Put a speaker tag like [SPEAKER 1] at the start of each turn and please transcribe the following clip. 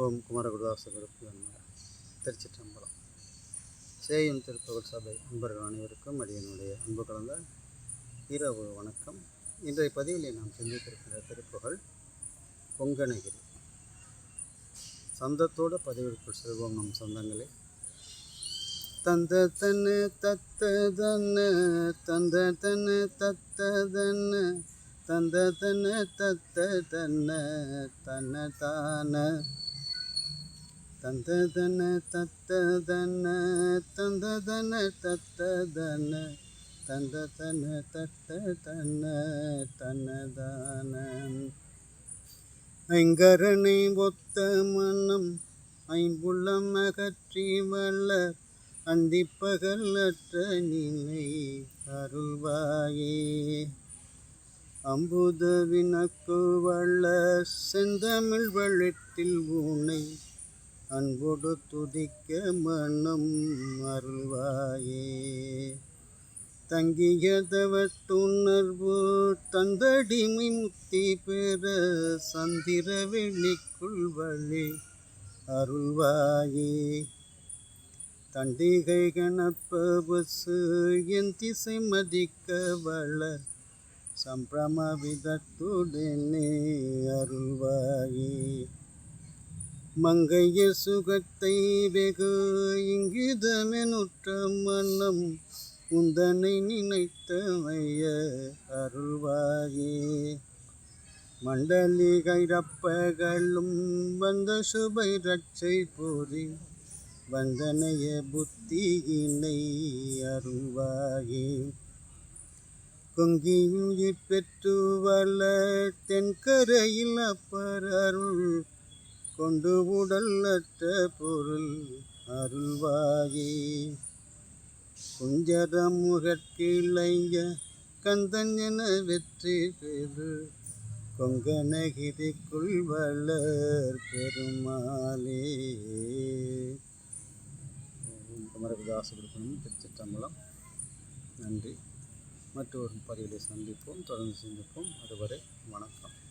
[SPEAKER 1] ஓம் Kumaragurudasa group திருச்சிற்றம்பலம். சேயும் திருப்பகல் சபை அன்பர்கள் அனைவருக்கும் அடியனுடைய அன்பு கலந்த இரவு வணக்கம். இன்றைய பதிவிலே நாம் சிந்தித்திருக்கிற திருப்புகள் பொங்கனகிரி சந்தத்தோடு பதிவிற்குள் செல்வோம் நம் சொந்தங்களே. தந்த தன்னு தத்த தன்னு தந்த தன்னு தத்த தன்னு தந்த தன்னு தத்த தன்ன தன்ன தான தந்ததன தத்ததன தந்ததன தத்ததன தந்ததன தத்ததன தன்னதான. ஐங்கரனை ஒத்த மனம் ஐம்புள்ளம் அகற்றி வல்ல அந்திப்பகல் அற்ற நிலை அருள்வாயே. அம்புதவினக்கு வள்ள செந்தமிழ் வள்ளத்தில் ஊனை அன்போடு துதிக்க மனம் அருள்வாயே. தங்கிய தவத்துணர்வு தந்தடிமை முத்தி பெற சந்திர வெளிக்குள் வழி அருள்வாயே. தண்டிகை கணப்பவசு என் திசை மதிக்க வள சம்பிரம விதத்துடனே மங்கைய சுகத்தை வெகு இங்கிதமெனுற்ற மன்னம் உந்தனை நினைத்தமைய அருள்வாயே. மண்டலிகைரப்பகளும் வந்த சுபை ரட்சை போரி வந்தனைய புத்தியினை அருள்வாயே. கொங்கியுயிர் பெற்று வள தென்கரையில் அப்பர் அருள் கொண்டு உடல் அற்ற பொருள் அருள்வாயே. குஞ்சரமுகற்கிளைய கந்தன் என வெற்றி பெறு. கொங்கனகிரிக்குள் வளர் பெருமாளே. குமரகுதாச கொடுக்கணும் திருச்சிற்றம்பலம். நன்றி. மற்றொரு பதிவிலை சந்திப்போம். தொடர்ந்து சந்திப்போம். அதுவரை வணக்கம்.